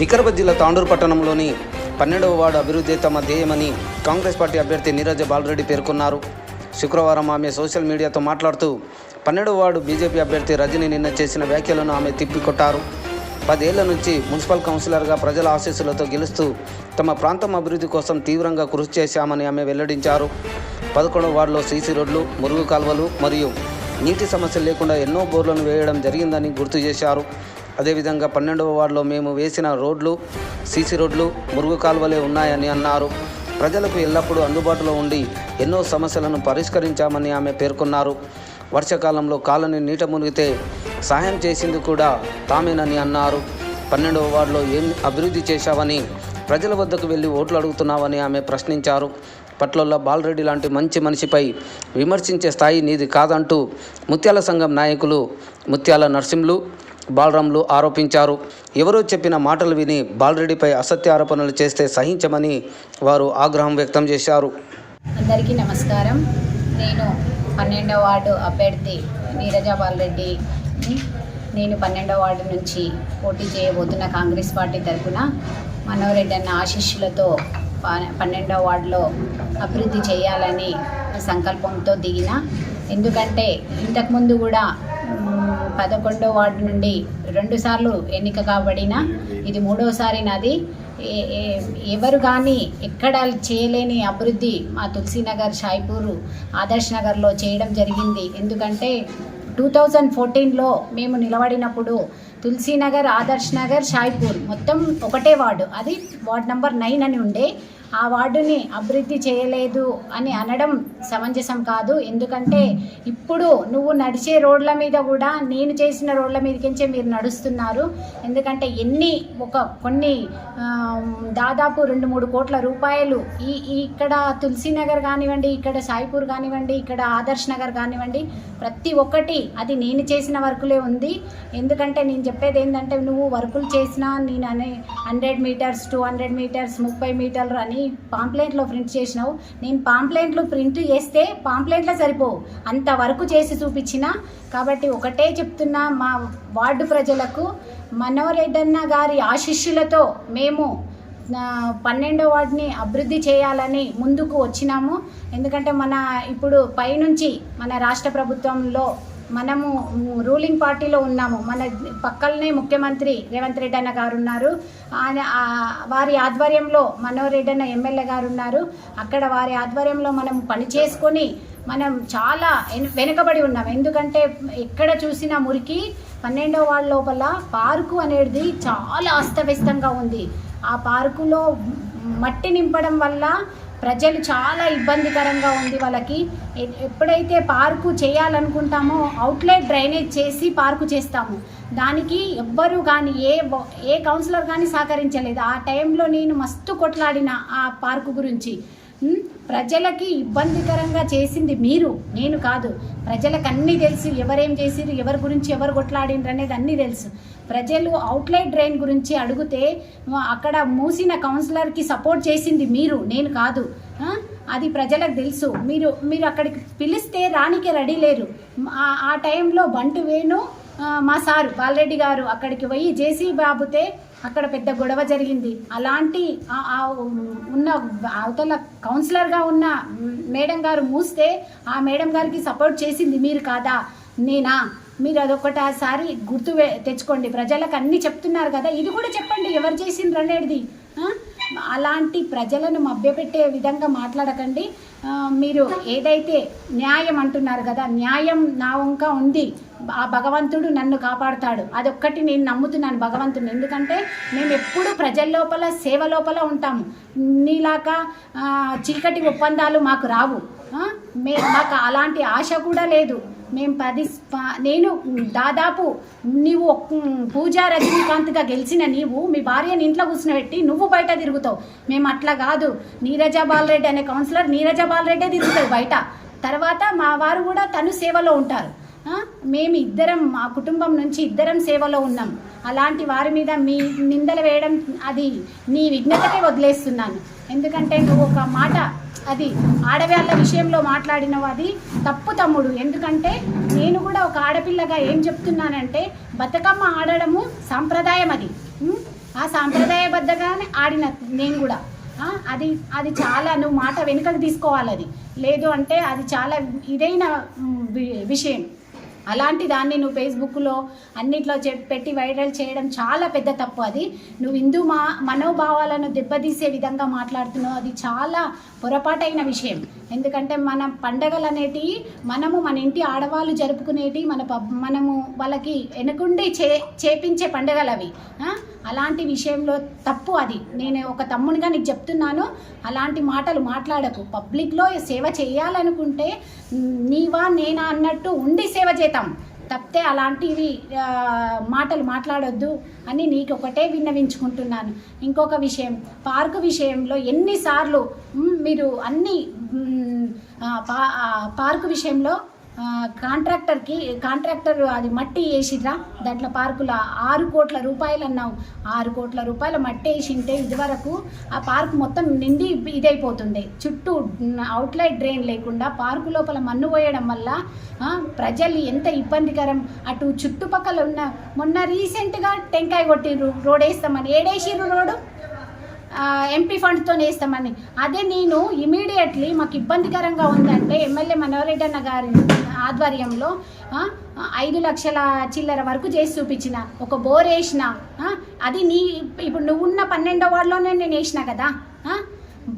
వికారాబాద్ జిల్లా తాండూరు పట్టణంలోని పన్నెండవ వార్డు అభివృద్ధి తమ ధ్యేయమని కాంగ్రెస్ పార్టీ అభ్యర్థి నీరజ బాలరెడ్డి పేర్కొన్నారు. శుక్రవారం ఆమె సోషల్ మీడియాతో మాట్లాడుతూ పన్నెండవ వార్డు బీజేపీ అభ్యర్థి రజని నిన్న చేసిన వ్యాఖ్యలను ఆమె తిప్పికొట్టారు. పదేళ్ళ నుంచి మున్సిపల్ కౌన్సిలర్గా ప్రజల ఆశీస్సులతో గెలుస్తూ తమ ప్రాంతం అభివృద్ధి కోసం తీవ్రంగా కృషి చేశామని ఆమె వెల్లడించారు. పదకొండవ వార్డులో సీసీ రోడ్లు మురుగు కాల్వలు మరియు నీటి సమస్యలు లేకుండా ఎన్నో బోర్లను వేయడం జరిగిందని గుర్తు చేశారు. అదేవిధంగా పన్నెండవ వార్డులో మేము వేసిన రోడ్లు సీసీ రోడ్లు మురుగు కాలువలే ఉన్నాయని అన్నారు. ప్రజలకు ఎల్లప్పుడూ అందుబాటులో ఉండి ఎన్నో సమస్యలను పరిష్కరించామని ఆమె పేర్కొన్నారు. వర్షాకాలంలో కాలనీ నీట మునిగితే సహాయం చేసింది కూడా తామేనని అన్నారు. పన్నెండవ వార్డులో ఏం అభివృద్ధి చేశావని ప్రజల వద్దకు వెళ్ళి ఓట్లు అడుగుతున్నావని ఆమె ప్రశ్నించారు. పట్లల్లో బాలరెడ్డి లాంటి మంచి మనిషిపై విమర్శించే స్థాయి నీది కాదంటూ ముత్యాల సంఘం నాయకులు ముత్యాల నర్సింహులు బాలరాములు ఆరోపించారు. ఎవరో చెప్పిన మాటలు విని బాలరెడ్డిపై అసత్య ఆరోపణలు చేస్తే సహించమని వారు ఆగ్రహం వ్యక్తం చేశారు. అందరికీ నమస్కారం. నేను పన్నెండవ వార్డు అభ్యర్థి నీరజా బాలరెడ్డి. నేను పన్నెండవ వార్డు నుంచి పోటీ చేయబోతున్న కాంగ్రెస్ పార్టీ తరఫున మనోరెడ్డి అన్న ఆశీస్సులతో పన్నెండవ వార్డులో అభివృద్ధి చేయాలని సంకల్పంతో దిగిన. ఎందుకంటే ఇంతకుముందు కూడా పదకొండో వార్డు నుండి రెండుసార్లు ఎన్నిక కాబడిన ఇది మూడోసారి నాది. ఏ- ఎవరు కానీ ఎక్కడ చేయలేని అభివృద్ధి మా తులసీనగర్ షాయిపూర్ ఆదర్శ్ నగర్లో చేయడం జరిగింది. ఎందుకంటే టూ థౌజండ్ ఫోర్టీన్లో మేము నిలబడినప్పుడు తులసీనగర్ ఆదర్శ్ నగర్ షాయిపూర్ మొత్తం ఒకటే వార్డు. అది వార్డ్ నెంబర్ నైన్ అని ఉండే ఆ వార్డుని అభివృద్ధి చేయలేదు అని అనడం సమంజసం కాదు. ఎందుకంటే ఇప్పుడు నువ్వు నడిచే రోడ్ల మీద కూడా నేను చేసిన రోడ్ల మీదకించే మీరు నడుస్తున్నారు. ఎందుకంటే ఎన్ని ఒక కొన్ని దాదాపు రెండు మూడు కోట్ల రూపాయలు ఈ ఈ ఇక్కడ తులసీనగర్ కానివ్వండి ఇక్కడ సాయిపూర్ కానివ్వండి ఇక్కడ ఆదర్శ్ నగర్ కానివ్వండి ప్రతి ఒక్కటి అది నేను చేసిన వర్కులే ఉంది. ఎందుకంటే నేను చెప్పేది ఏంటంటే నువ్వు వర్కులు చేసినా నేను అనే hundred meters two hundred meters ముప్పై మీటర్లు అని పాంప్లెంట్లో ప్రింట్ చేసినావు. నేను పాంప్లెంట్లు ప్రింట్ చేస్తే పాంప్లెంట్లో సరిపోవు. అంతవరకు చేసి చూపించిన. కాబట్టి ఒకటే చెప్తున్నా మా వార్డు ప్రజలకు మనోరెడ్డన్న గారి ఆశిష్యులతో మేము పన్నెండో వార్డుని అభివృద్ధి చేయాలని ముందుకు వచ్చినాము. ఎందుకంటే మన ఇప్పుడు పైనుంచి మన రాష్ట్ర ప్రభుత్వంలో మనము రూలింగ్ పార్టీలో ఉన్నాము. మన పక్కలనే ముఖ్యమంత్రి రేవంత్ రెడ్డి అన్న గారు ఉన్నారు. ఆయన వారి ఆధ్వర్యంలో మనోరెడ్డి అన్న ఎమ్మెల్యే గారు ఉన్నారు. అక్కడ వారి ఆధ్వర్యంలో మనం పని చేసుకొని మనం చాలా వెన- వెనుకబడి ఉన్నాం. ఎందుకంటే ఎక్కడ చూసినా మురికి పన్నెండో వాళ్ళ లోపల పార్కు అనేది చాలా అస్తవ్యస్తంగా ఉంది. ఆ పార్కులో మట్టి నింపడం వల్ల ప్రజలు చాలా ఇబ్బందికరంగా ఉంది వాళ్ళకి. ఎప్పుడైతే పార్కు చేయాలనుకుంటామో అవుట్లెట్ డ్రైనేజ్ చేసి పార్కు చేస్తాము. దానికి ఎవ్వరు కానీ ఏ ఏ కౌన్సిలర్ కానీ సహకరించలేదు. ఆ టైంలో నేను మస్తు కొట్లాడిన ఆ పార్కు గురించి. ప్రజలకి ఇబ్బందికరంగా చేసింది మీరు నేను కాదు. ప్రజలకు అన్నీ తెలుసు. ఎవరేం చేసిరు ఎవరి గురించి ఎవరు కొట్లాడిండ్రు అనేది అన్నీ తెలుసు. ప్రజలు అవుట్లెట్ డ్రైన్ గురించి అడిగితే అక్కడ మూసిన కౌన్సిలర్కి సపోర్ట్ చేసింది మీరు నేను కాదు. అది ప్రజలకు తెలుసు. మీరు మీరు అక్కడికి పిలిస్తే రానికే రెడీ లేరు. ఆ- టైంలో బంటు వేణు మా సారు బాలరెడ్డి గారు అక్కడికి పోయి జేసీ బాబుతే అక్కడ పెద్ద గొడవ జరిగింది. అలాంటి ఉన్న అవతల కౌన్సిలర్గా ఉన్న మేడం గారు మూస్తే ఆ మేడం గారికి సపోర్ట్ చేసింది మీరు కాదా? నేనా? మీరు అదొకటిసారి గుర్తు వే- తెచ్చుకోండి. ప్రజలకు అన్నీ చెప్తున్నారు కదా ఇది కూడా చెప్పండి. ఎవరు చేసిండ్రు అనేది? అలాంటి ప్రజలను మభ్యపెట్టే విధంగా మాట్లాడకండి. మీరు ఏదైతే న్యాయం అంటున్నారు కదా న్యాయం నా వంక ఉంది. ఆ భగవంతుడు నన్ను కాపాడుతాడు. అదొక్కటి నేను నమ్ముతున్నాను భగవంతుని ఎందుకంటే మేము ఎప్పుడు ప్రజల లోపల సేవ లోపల ఉంటాము. నీలాగా చీకటి ఒప్పందాలు మాకు రావు. మాకు అలాంటి ఆశ కూడా లేదు. మేము పది నేను దాదాపు నీవు పూజా రజనీకాంత్గా గెలిచిన నీవు మీ భార్యని ఇంట్లో కూర్చునబెట్టి నువ్వు బయట తిరుగుతావు. మేము అట్లా కాదు. నీరజ బాలరెడ్డి అనే కౌన్సిలర్ నీరజ బాలరెడ్డే తిరుగుతుంది బయట. తర్వాత మా వారు కూడా తను సేవలో ఉంటారు. మేము ఇద్దరం మా కుటుంబం నుంచి ఇద్దరం సేవలో ఉన్నాం. అలాంటి వారి మీద మీ నిందలు వేయడం అది నీ విఘ్నతకే వదిలేస్తున్నాను. ఎందుకంటే నువ్వు ఒక మాట అది ఆడవాళ్ళ విషయంలో మాట్లాడినవు అది తప్పు తమ్ముడు. ఎందుకంటే నేను కూడా ఒక ఆడపిల్లగా ఏం చెప్తున్నానంటే బతుకమ్మ ఆడడము సాంప్రదాయం అది. ఆ సాంప్రదాయబద్ధగానే ఆడిన నేను కూడా. అది అది చాలా నువ్వు మాట వెనుకకు తీసుకోవాలి అది. లేదు అంటే అది చాలా ఇదైన విషయం. అలాంటి దాన్ని నువ్వు ఫేస్బుక్లో అన్నిట్లో చె- పెట్టి వైరల్ చేయడం చాలా పెద్ద తప్పు అది. నువ్వు హిందూ మా మనోభావాలను దెబ్బతీసే విధంగా మాట్లాడుతున్నావు. అది చాలా పొరపాటైన విషయం. ఎందుకంటే మన పండగలు అనేటివి మనము మన ఇంటి ఆడవాళ్ళు జరుపుకునేటి మన పబ్ మనము వాళ్ళకి వెనుకుండి చే చేపించే పండగలు అవి అలాంటి విషయంలో తప్పు అది. నేను ఒక తమ్మునిగా నీకు చెప్తున్నాను అలాంటి మాటలు మాట్లాడకు. పబ్లిక్లో సేవ చేయాలనుకుంటే నీవా నేనా అన్నట్టు ఉండి సేవ చేద్దాం తప్పితే అలాంటివి మాటలు మాట్లాడొద్దు అని నీకు ఒకటే విన్నవించుకుంటున్నాను. ఇంకొక విషయం పార్కు విషయంలో ఎన్నిసార్లు మీరు అన్ని పా పార్కు విషయంలో కాంట్రాక్టర్కి కాంట్రాక్టర్ అది మట్టి వేసిరా దాంట్లో పార్కులో ఆరు కోట్ల రూపాయలు అన్నావు. ఆరు కోట్ల రూపాయల మట్టి వేసింటే ఇదివరకు ఆ పార్క్ మొత్తం నిండి ఇదైపోతుంది చుట్టూ అవుట్లైట్ డ్రైన్ లేకుండా పార్కు లోపల మన్ను పోయడం వల్ల ప్రజలు ఎంత ఇబ్బందికరం. అటు చుట్టుపక్కల ఉన్న మొన్న రీసెంట్గా టెంకాయ కొట్టిర్రు రోడ్ వేస్తామని. ఏడేసిర్రు రోడ్డు? ఎంపీ ఫండ్తో వేస్తామని అదే నేను ఇమీడియట్లీ మాకు ఇబ్బందికరంగా ఉందంటే ఎమ్మెల్యే మనోహర్ గారి ఆధ్వర్యంలో ఐదు లక్షల చిల్లర వరకు చేసి చూపించిన. ఒక బోర్ వేసిన. అది నీ ఇప్పుడు నువ్వు ఉన్న పన్నెండో వార్డులోనే నేను వేసిన కదా.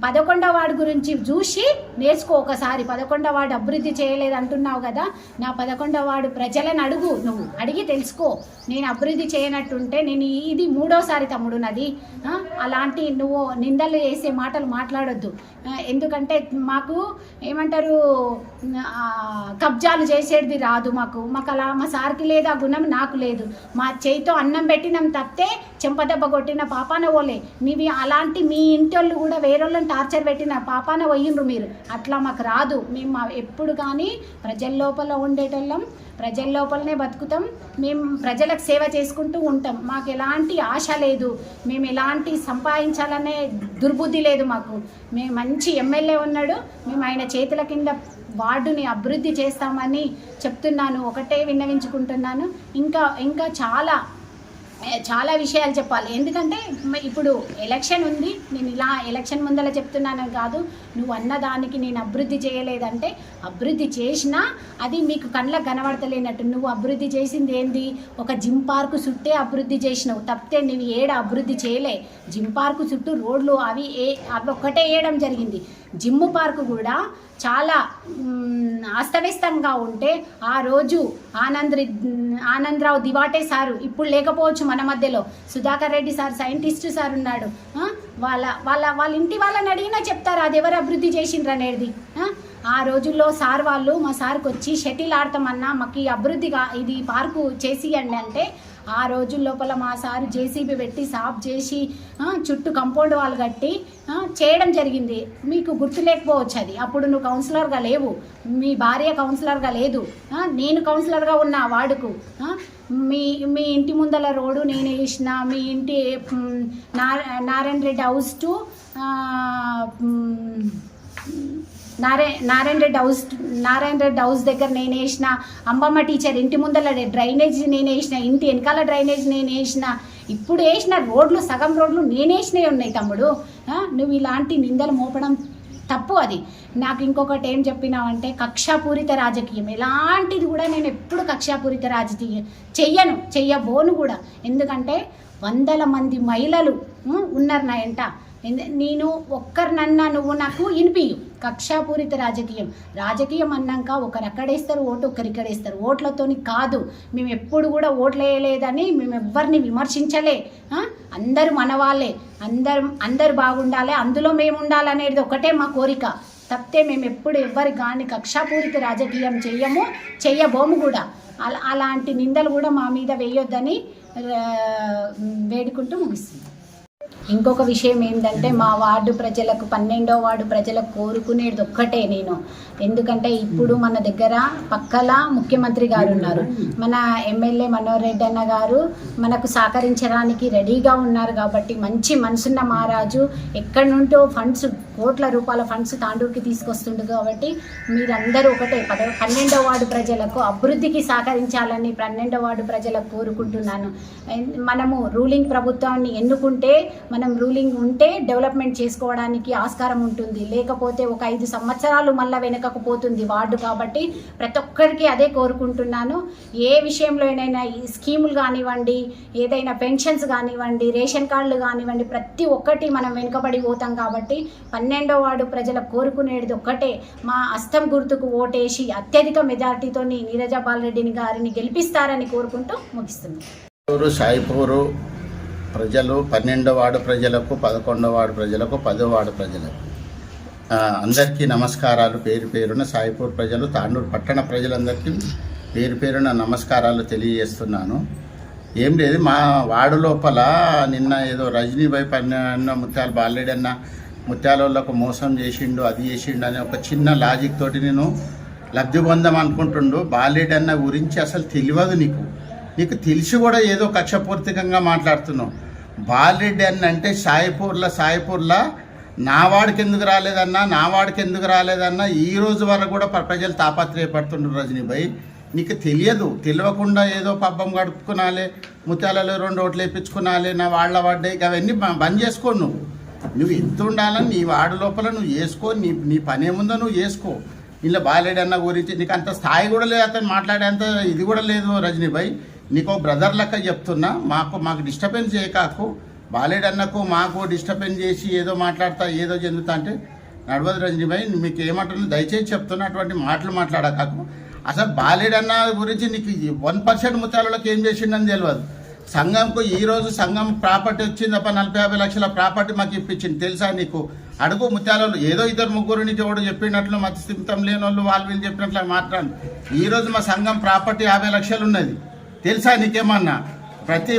పదకొండవ వార్డు గురించి చూసి నేర్చుకో ఒకసారి. పదకొండవ వాడు అభివృద్ధి చేయలేదు అంటున్నావు కదా నా పదకొండవ వాడు ప్రజలను అడుగు నువ్వు. అడిగి తెలుసుకో. నేను అభివృద్ధి చేయనట్టుంటే నేను ఇది మూడోసారి తమ్ముడు నది అలాంటి నువ్వు నిందలు చేసే మాటలు మాట్లాడొద్దు. ఎందుకంటే మాకు ఏమంటారు కబ్జాలు చేసేది రాదు మాకు. మాకు అలా మా సార్కి లేదు ఆ గుణం నాకు లేదు. మా చేయితో అన్నం పెట్టినాం తప్పితే చెంపదెబ్బ కొట్టిన పాపాన పోలే నీవి అలాంటి మీ ఇంటోళ్ళు కూడా వేరే ప్రజలను టార్చర్ పెట్టిన పాపాన పోయిండ్రు మీరు. అట్లా మాకు రాదు. మేము మా- ఎప్పుడు కానీ ప్రజల లోపల ఉండేటోళ్ళం. ప్రజల లోపలనే బతుకుతాం. మేము ప్రజలకు సేవ చేసుకుంటూ ఉంటాం. మాకు ఎలాంటి ఆశ లేదు. మేము ఎలాంటి సంపాదించాలనే దుర్బుద్ధి లేదు మాకు. మేము మంచి ఎమ్మెల్యే ఉన్నాడు. మేము ఆయన చేతుల కింద వార్డుని అభివృద్ధి చేస్తామని చెప్తున్నాను. ఒకటే విన్నవించుకుంటున్నాను. ఇంకా ఇంకా చాలా చాలా విషయాలు చెప్పాలి. ఎందుకంటే ఇప్పుడు ఎలక్షన్ ఉంది. నేను ఇలా ఎలక్షన్ ముందర చెప్తున్నాను కాదు. నువ్వు అన్న దానికి నేను అభివృద్ధి చేయలేదంటే అభివృద్ధి చేసినా అది మీకు కళ్ళకు కనబడతలేనట్టు. నువ్వు అభివృద్ధి చేసింది ఏంది? ఒక జిమ్ పార్కు చుట్టే అభివృద్ధి చేసినావు. తప్పితే నువ్వు ఏడ అభివృద్ధి చేయలే? జిమ్ పార్కు చుట్టూ రోడ్లు అవి ఏ అవి ఒక్కటే వేయడం జరిగింది. జిమ్ పార్కు కూడా చాలా అస్తవ్యస్తంగా ఉంటే ఆ రోజు ఆనంద్ ఆనందరావు దివాటే సారు ఇప్పుడు లేకపోవచ్చు మన మధ్యలో. Sudhakar Reddy sir scientist sir ఉన్నాడు. వాళ్ళ వాళ్ళ వాళ్ళ ఇంటి వాళ్ళని అడిగినా చెప్తారు అది ఎవరు అభివృద్ధి చేసిండ్రు అనేది? ఆ? రోజుల్లో సార్ వాళ్ళు మా సార్కి వచ్చి షటిల్ ఆడతామన్నా మాకు ఈ అభివృద్ధిగా ఇది పార్కు చేసియండి అంటే ఆ రోజుల లోపల మా సారు జేసీబీ పెట్టి సాఫ్ చేసి చుట్టూ కంపౌండ్ వాళ్ళు కట్టి చేయడం జరిగింది. మీకు గుర్తు లేకపోవచ్చు అది. అప్పుడు నువ్వు కౌన్సిలర్గా లేవు. మీ భార్య కౌన్సిలర్గా లేదు. నేను కౌన్సిలర్గా ఉన్నా వాడుకు మీ మీ ఇంటి ముందల రోడ్డు నేను వేసిన మీ ఇంటి Narayana Reddy house to Narayana Narayana Reddy house Narayana Reddy house దగ్గర నేను వేసిన అంబమ్మ టీచర్ ఇంటి ముందర డ్రైనేజ్ నేను వేసిన ఇంటి వెనకాల డ్రైనేజ్ నేను వేసిన ఇప్పుడు వేసిన రోడ్లు సగం రోడ్లు నేను వేసినవి ఉన్నాయి తమ్ముడు. నువ్వు ఇలాంటి నిందలు మోపడం తప్పు అది. నాకు ఇంకొకటి ఏం చెప్పినావంటే కక్షాపూరిత రాజకీయం. ఎలాంటిది కూడా నేను ఎప్పుడు కక్షాపూరిత రాజకీయం చెయ్యను చెయ్యబోను కూడా. ఎందుకంటే వందల మంది మహిళలు ఉన్నారు నా ఎంట ఎందు- నేను ఒక్కరినన్నా నువ్వు నాకు వినిపించు కక్షాపూరిత రాజకీయం. రాజకీయం అన్నాక ఒకరక్కడేస్తారు ఓటు ఒకరు ఓట్లతోని కాదు మేము ఎప్పుడు కూడా ఓట్లు వేయలేదని మేము ఎవ్వరిని విమర్శించలే. అందరూ అందరు మన వాళ్ళే. అందరు అందరు బాగుండాలి అందులో మేము ఉండాలనేది ఒకటే మా కోరిక. తప్పితే మేము ఎప్పుడు ఎవ్వరి కానీ కక్షాపూరిత రాజకీయం చెయ్యము చెయ్యబోము కూడా. అలా అలాంటి నిందలు కూడా మా మీద వేయొద్దని వేడుకుంటూ ముగిస్తుంది ఇంకొక విషయం ఏంటంటే మా వార్డు ప్రజలకు పన్నెండో వార్డు ప్రజలకు కోరుకునేది ఒక్కటే నేను. ఎందుకంటే ఇప్పుడు మన దగ్గర పక్కల ముఖ్యమంత్రి గారు ఉన్నారు. మన ఎమ్మెల్యే మనోహర్ రెడ్డి అన్న గారు మనకు సహకరించడానికి రెడీగా ఉన్నారు కాబట్టి మంచి మనసున్న మహారాజు ఎక్కడి నుండో ఫండ్స్ కోట్ల రూపాయల ఫండ్స్ తాండూరుకి తీసుకొస్తుండు కాబట్టి మీరందరూ ఒకటే పద పన్నెండో వార్డు ప్రజలకు అభివృద్ధికి సహకరించాలని పన్నెండో వార్డు ప్రజలకు కోరుకుంటున్నాను. మనము రూలింగ్ ప్రభుత్వాన్ని ఎన్నుకుంటే మనం రూలింగ్ ఉంటే డెవలప్మెంట్ చేసుకోవడానికి ఆస్కారం ఉంటుంది. లేకపోతే ఒక ఐదు సంవత్సరాలు మళ్ళీ వెనకకు పోతుంది వార్డు కాబట్టి ప్రతి ఒక్కరికి అదే కోరుకుంటున్నాను. ఏ విషయంలోనైనా ఈ స్కీములు కానివ్వండి ఏదైనా పెన్షన్స్ కానివ్వండి రేషన్ కార్డులు కానివ్వండి ప్రతి ఒక్కటి మనం వెనుకబడి పోతాం కాబట్టి పన్నెండో వార్డు ప్రజలకు కోరుకునేది ఒక్కటే. మా అస్తం గుర్తుకు ఓటేసి అత్యధిక మెజార్టీతో నీరజ బాలరెడ్డిని గారిని గెలిపిస్తారని కోరుకుంటూ ముగిస్తుంది సాయిపూరు ప్రజలు పన్నెండో వార్డు ప్రజలకు పదకొండో వార్డు ప్రజలకు పదో వార్డు ప్రజలకు. అందరికీ నమస్కారాలు. పేరు పేరున సాయిపూర్ ప్రజలు తాండూరు పట్టణ ప్రజలందరికీ పేరు పేరున నమస్కారాలు తెలియజేస్తున్నాను. ఏం లేదు మా వార్డు లోపల నిన్న ఏదో రజనీభాయ్ పన్న ముత్యాలు బాలేడన్న అన్న ముత్యాలకు మోసం చేసిండు అది చేసిండు అనే ఒక చిన్న లాజిక్ తోటి నేను లబ్ధి పొందాం అనుకుంటుండు బాలేడన్న గురించి అసలు తెలియదు నీకు. నీకు తెలిసి కూడా ఏదో కక్షపూర్తికంగా మాట్లాడుతున్నావు. బాలరెడ్డి అన్న అంటే సాయిపూర్ల సాయిపూర్ల నా వాడికి ఎందుకు రాలేదన్నా నా వాడికి ఎందుకు రాలేదన్నా ఈ రోజు వరకు కూడా ప్రజలు తాపత్రయపడుతుండ్రు రజనీభాయ్ నీకు తెలియదు తెలియకుండా ఏదో పబ్బం గడుపుకునాలే ముత్యాలలో రెండు ఓట్లు వేయించుకునాలే నా వాళ్ళ పడ్డాయి అవన్నీ బంద్ చేసుకో నువ్వు. నువ్వు ఎంత ఉండాలని నీ వాడి లోపల నువ్వు చేసుకో నీ నీ పని ఏముందో నువ్వు చేసుకో ఇలా బాలేడు అన్న గురించి నీకు అంత స్థాయి కూడా లేదు అతను మాట్లాడేంత ఇది కూడా లేదు రజనీభాయ్ నీకు బ్రదర్ లెక్క చెప్తున్నా మాకు మాకు డిస్టర్బెన్స్ చేయకాకు బాలేడన్నకు మాకు డిస్టర్బెన్స్ చేసి ఏదో మాట్లాడతా ఏదో చెందుతా అంటే నడవదు రంజిభాయ్ మీకు ఏమంటున్నా దయచేసి చెప్తున్నా అటువంటి మాటలు మాట్లాడకాకు అసలు బాలేడన్న గురించి నీకు వన్ పర్సెంట్ ముత్యాలలోకి ఏం చేసిండని తెలియదు సంఘంకు ఈ రోజు సంఘం ప్రాపర్టీ వచ్చింది తప్ప నలభై యాభై లక్షల ప్రాపర్టీ మాకు ఇప్పించింది. తెలుసా నీకు? అడుగు ముత్యాలలో ఏదో ఇద్దరు ముగ్గురు నుంచి ఎవడు చెప్పినట్లు మతి స్థిమితం లేని వాళ్ళు వాళ్ళు వీళ్ళు చెప్పినట్లు మాట్లాడు. ఈరోజు మా సంఘం ప్రాపర్టీ యాభై లక్షలు ఉన్నది. తెలుసా నీకేమన్నా? ప్రతి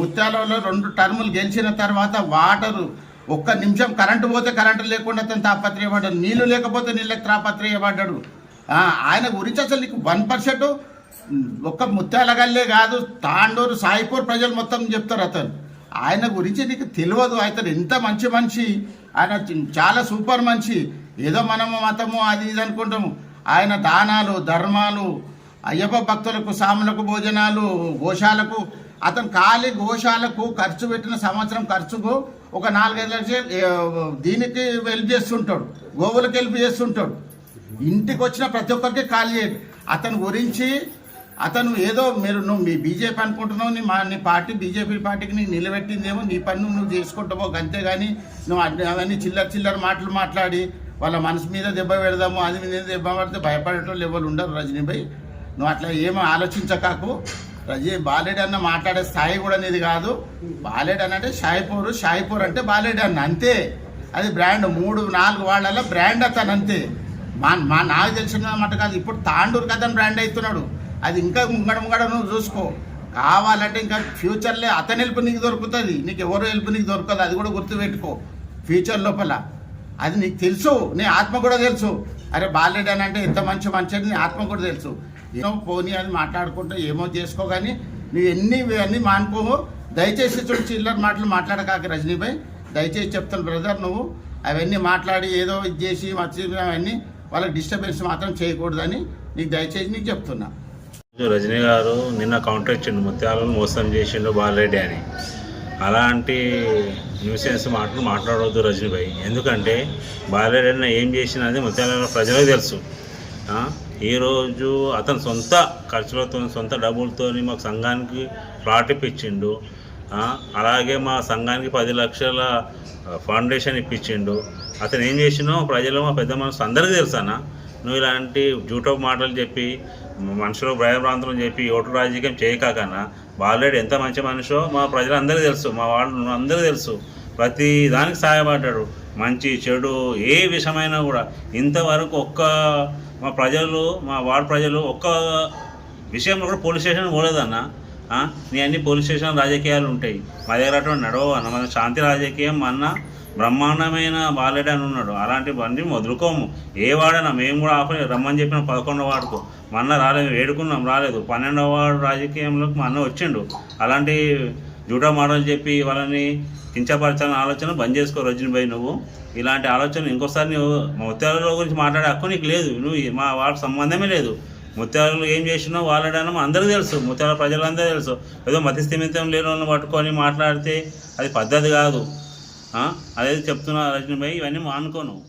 ముత్యాలలో రెండు టర్ములు గెలిచిన తర్వాత వాటరు ఒక్క నిమిషం కరెంటు పోతే కరెంటు లేకుండా అతను తాపత్రయపడ్డాడు. నీళ్ళు లేకపోతే నీళ్ళకి తాపత్రయపడ్డాడు. ఆయన గురించి అసలు నీకు వన్ పర్సెంట్ ఒక్క ముత్యాలగల్లే కాదు తాండూరు సాయిపూర్ ప్రజలు మొత్తం చెప్తారు అతను. ఆయన గురించి నీకు తెలియదు. అతను ఎంత మంచి మనిషి ఆయన చాలా సూపర్ మనిషి. ఏదో మనము మతము అది ఇది అనుకుంటాము. ఆయన దానాలు ధర్మాలు అయ్యప్ప భక్తులకు సాములకు భోజనాలు గోశాలకు అతను ఖాళీ గోశాలకు ఖర్చు పెట్టిన సంవత్సరం ఖర్చుకు ఒక నాలుగైదు లక్షలు దీనికి హెల్ప్ చేస్తుంటాడు. గోవులకు హెల్ప్ చేస్తుంటాడు. ఇంటికి వచ్చిన ప్రతి ఒక్కరికి కాల్ చేయడు అతని గురించి అతను ఏదో మీరు నువ్వు మీ బీజేపీ అనుకుంటున్నావు నీ మా నీ పార్టీ బీజేపీ పార్టీకి నీకు నిలబెట్టిందేమో నీ పని నువ్వు చేసుకుంటావో అంతేగాని నువ్వు అన్ని- అవన్నీ చిల్లర చిల్లర మాటలు మాట్లాడి వాళ్ళ మనసు మీద దెబ్బ పెడదాము అది మీద దెబ్బ పెడితే భయపడేటోళ్ళు ఎవరు ఉండరు రజనీభాయ్. నువ్వు అట్లా ఏమో ఆలోచించకాకు. రజీ బాలేడు అన్న మాట్లాడే స్థాయి కూడా నీది కాదు. బాలేడు అన్న అంటే షాయిపూర్ షాయిపూర్ అంటే బాలేడు అన్న అంతే. అది బ్రాండ్. మూడు నాలుగు వాళ్ళ బ్రాండ్ అతను అంతే. మా మా నాకు తెలిసిన మాట కాదు. ఇప్పుడు తాండూరు కథను బ్రాండ్ అవుతున్నాడు. అది ఇంకా ముంగడ ముంగడ నువ్వు చూసుకో. కావాలంటే ఇంకా ఫ్యూచర్లో అతని హెల్ప్ నీకు దొరుకుతుంది. నీకు ఎవరు హెల్ప్ నీకు దొరకదు. అది కూడా గుర్తుపెట్టుకో. ఫ్యూచర్ లోపల. అది నీకు తెలుసు. నీ ఆత్మ కూడా తెలుసు. అరే బాలేడు అని అంటే ఎంత మంచి మంచి నీ ఆత్మ కూడా తెలుసు. ఏమో పోనీ అని మాట్లాడుకుంటూ ఏమో చేసుకో కానీ నువ్వు ఎన్ని అన్నీ మానుకోవు దయచేసి చూడు చిల్లర మాటలు మాట్లాడకాక రజనీభాయ్ దయచేసి చెప్తాను బ్రదర్ నువ్వు అవన్నీ మాట్లాడి ఏదో ఇది చేసి మర్చి అవన్నీ వాళ్ళకి డిస్టర్బెన్స్ మాత్రం చేయకూడదని నీకు దయచేసి నీకు చెప్తున్నా. రజనీ గారు నిన్న కౌంటర్ ఇచ్చిండు ముత్యాలను మోసం చేసిండు బాలరెడ్డి అని అలాంటి న్యూసెన్స్ మాటలు మాట్లాడవద్దు రజనీభాయ్ ఎందుకంటే బాలరెడ్డి ఏం చేసినది ముత్యాల ప్రజలకు తెలుసు. ఈరోజు అతను సొంత ఖర్చులతో సొంత డబ్బులతో మాకు సంఘానికి ప్లాట్ ఇప్పించిండు. అలాగే మా సంఘానికి పది లక్షల ఫౌండేషన్ ఇప్పించిండు. అతను ఏం చేసినో ప్రజలు మా పెద్ద మనసు అందరికీ తెలుసానా నువ్వు ఇలాంటి జూటో మాటలు చెప్పి మనుషులకు భయభ్రాంతులు చెప్పి ఓటు రాజకీయం చేయకాకనా బాలరెడ్డి ఎంత మంచి మనిషో మా ప్రజలందరికీ తెలుసు మా వాళ్ళు అందరికీ తెలుసు. ప్రతి దానికి సహాయపడ్డాడు. మంచి చెడు ఏ విషయమైనా కూడా. ఇంతవరకు ఒక్క మా ప్రజలు మా వార్డు ప్రజలు ఒక్క విషయంలో కూడా పోలీస్ స్టేషన్ పోలేదన్న నీ అన్ని పోలీస్ స్టేషన్ రాజకీయాలు ఉంటాయి. మా దగ్గర అటువంటి నడవ అన్న మన శాంతి రాజకీయం అన్న బ్రహ్మాండమైన బాలెడ్ అని ఉన్నాడు. అలాంటి బండి వదులుకోము. ఏ వాడైనా మేము కూడా ఆపలే రమ్మని చెప్పిన పదకొండవ వాడుకు మా అన్న రాలేదు వేడుకున్నాం రాలేదు. పన్నెండవ వాడు రాజకీయంలోకి మా అన్న వచ్చిండు. అలాంటి జూటా మాటలు చెప్పి వాళ్ళని కించపరచాలని ఆలోచన బంద్ చేసుకో రజని భాయ్ నువ్వు. ఇలాంటి ఆలోచన ఇంకోసారి నువ్వు ముత్యాల గురించి మాట్లాడే హక్కు నీకు లేదు. నువ్వు మా వాళ్ళ సంబంధమే లేదు. ముత్యాలు ఏం చేసినావు వాళ్ళడనం అందరికీ తెలుసు. ముత్యాల ప్రజలందరూ తెలుసు. ఏదో మతి స్థిమితం లేని వాళ్ళని పట్టుకొని మాట్లాడితే అది పద్ధతి కాదు. అదే చెప్తున్నా రజనీభాయ్ ఇవన్నీ మానుకోను